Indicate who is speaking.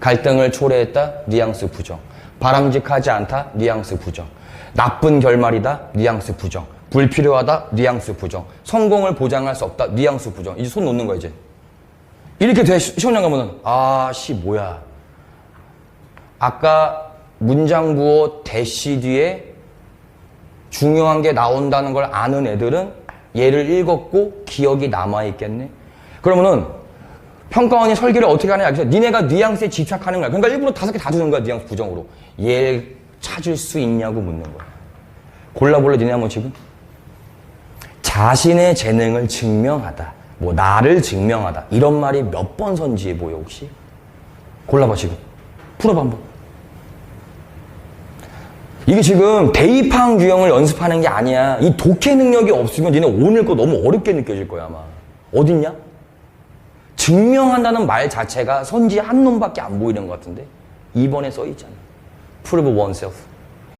Speaker 1: 갈등을 초래했다. 뉘앙스 부정. 바람직하지 않다. 뉘앙스 부정. 나쁜 결말이다. 뉘앙스 부정. 불필요하다. 뉘앙스 부정. 성공을 보장할 수 없다. 뉘앙스 부정. 이제 손 놓는 거야 이제. 이렇게 돼 시- 시험장 가면은 아 씨 뭐야. 아까 문장 부호 대시 뒤에 중요한 게 나온다는 걸 아는 애들은 얘를 읽었고 기억이 남아 있겠네. 그러면은 평가원이 설계를 어떻게 하느냐. 그래서 니네가 뉘앙스에 집착하는 거야. 그러니까 일부러 다섯 개 다 주는 거야. 뉘앙스 부정으로. 얘를 찾을 수 있냐고 묻는 거야. 골라볼래 니네 한번 지금? 자신의 재능을 증명하다. 뭐 나를 증명하다. 이런 말이 몇 번 선지해 보여 혹시? 골라봐 지금. 풀어봐 한번. 이게 지금 대입항 유형을 연습하는 게 아니야. 이 독해 능력이 없으면 니네 오늘 거 너무 어렵게 느껴질 거야 아마. 어딨냐? 증명한다는 말 자체가 선지 한 놈밖에 안 보이는 것 같은데 2번에 써 있잖아. Prove oneself.